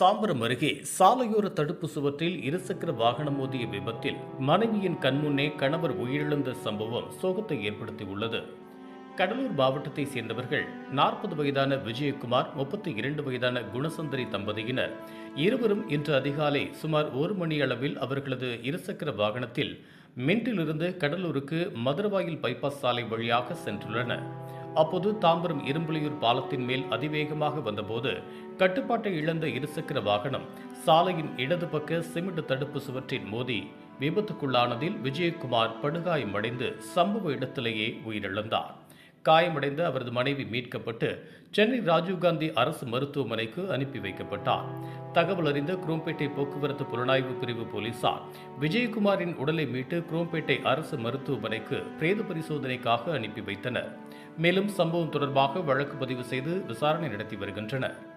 தாம்பரம் அருகே சாலையோர தடுப்பு சுவற்றில் இருசக்கர வாகனம் மோதிய விபத்தில் மனைவியின் கண்முன்னே கணவர் உயிரிழந்த சம்பவம் சோகத்தை ஏற்படுத்தியுள்ளது. கடலூர் மாவட்டத்தை சேர்ந்தவர்கள் நாற்பது வயதான விஜயகுமார் முப்பத்தி இரண்டு வயதான குணசுந்தரி தம்பதியினர் இருவரும் இன்று அதிகாலை சுமார் ஒரு மணி அளவில் அவர்களது இருசக்கர வாகனத்தில் மின்டிலிருந்து கடலூருக்கு மதுரவாயில் பைபாஸ் சாலை வழியாக சென்றுள்ளனர். அப்போது தாம்பரம் இரும்புலியூர் பாலத்தின் மேல் அதிவேகமாக வந்தபோது கட்டுப்பாட்டை இழந்த இருசக்கர வாகனம் சாலையின் இடது பக்க சிமெண்ட் தடுப்பு சுவற்றில் மோதி விபத்துக்குள்ளானதில் விஜயகுமார் படுகாயமடைந்து சம்பவ இடத்திலேயே உயிரிழந்தார். காயமடைந்த அவரது மனைவி மீட்கப்பட்டு சென்னை ராஜீவ்காந்தி அரசு மருத்துவமனைக்கு அனுப்பி வைக்கப்பட்டார். தகவல் அறிந்த குரோம்பேட்டை போக்குவரத்து புலனாய்வு பிரிவு போலீசார் விஜயகுமாரின் உடலை மீட்டு குரோம்பேட்டை அரசு மருத்துவமனைக்கு பிரேத பரிசோதனைக்காக அனுப்பி வைத்தனர். மேலும் சம்பவம் தொடர்பாக வழக்கு பதிவு செய்து விசாரணை நடத்தி வருகின்றனர்.